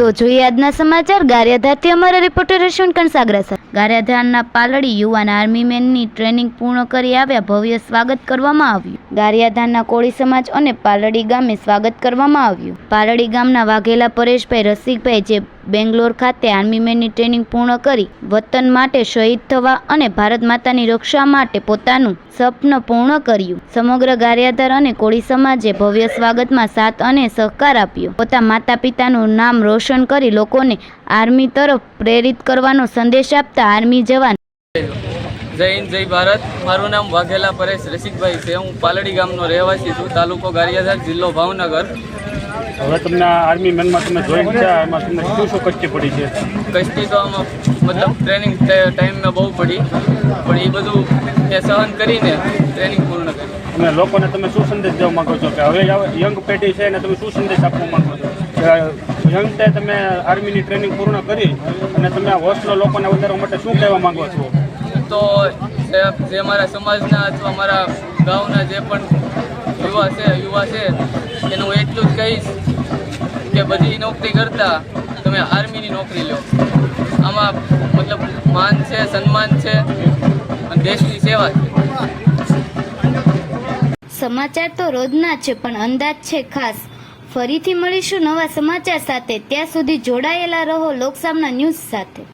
તો જોઈએ આજના સમાચાર. ગારિયાધારથી અમારા રિપોર્ટર અશ્વિન કણસાગરા સર. ગારિયાધારના પાલડી યુવાન આર્મી મેનની ટ્રેનિંગ પૂર્ણ કરી આવ્યા. ભવ્ય સ્વાગત કરવામાં આવ્યું. ગારિયાધારના કોળી સમાજ અને પાલડી ગામે સ્વાગત કરવામાં આવ્યું. પાલડી ગામના વાઘેલા પરેશભાઈ, રસિકભાઈ જે બેંગ્લોર ખાતે આર્મી મેનની ટ્રેનિંગ પૂર્ણ કરી, વતન માટે શહીદ થવા અને ભારત માતાની રક્ષા માટે પોતાનું સ્વપ્ન પૂર્ણ કર્યું. સમગ્ર ગારિયાધાર અને કોળી સમાજે ભવ્ય સ્વાગતમાં સાથ અને સહકાર આપ્યો. પોતા માતા પિતાનું નામ રોશન કરી લોકોને આર્મી તરફ પ્રેરિત કરવાનો સંદેશ આપતા આર્મી જવાન જય હિન્દ જય ભારત. મારું નામ વાઘેલા પરેશ રસિકભાઈ છે. હું પાલડી ગામનો રહેવાસી છું તાલુકો ગારિયાધાર જિલ્લો ભાવનગર. હવે તમને આર્મી મેનમાં તમે જોઈન થયા એમાં તમને શું શું કચ્ચી પડી છે? કચ્છી તો આમાં મતલબ ટ્રેનિંગ ટાઈમમાં બહુ પડી. પણ એ બધું એ સહન કરીને ટ્રેનિંગ પૂર્ણ કરી અને લોકોને તમે શું સંદેશ દેવા માંગો છો? કે હવે યંગ પેઢી છે એને તમે શું સંદેશ આપવા માંગો છો? યંગ તે તમે આર્મીની ટ્રેનિંગ પૂર્ણ કરી અને તમે આ લોકોને વધારવા માટે શું કહેવા માંગો છો? તો જે- અમારા મારા સમાજના અથવા મારા ગામના જે પણ યુવા છે યુવા છે, એને હું એટલું જ કહીશ કે બધી નોકરી કરતાં તમે આર્મીની નોકરી લો. આમાં મતલબ માન છે, સન્માન છે અને દેશની સેવા છે. સમાચાર તો રોજના છે, પણ અંદાજ છે ખાસ. ફરીથી મળીશું નવા સમાચાર સાથે. ત્યાં સુધી જોડાયેલા રહો લોકસામના ન્યૂઝ સાથે.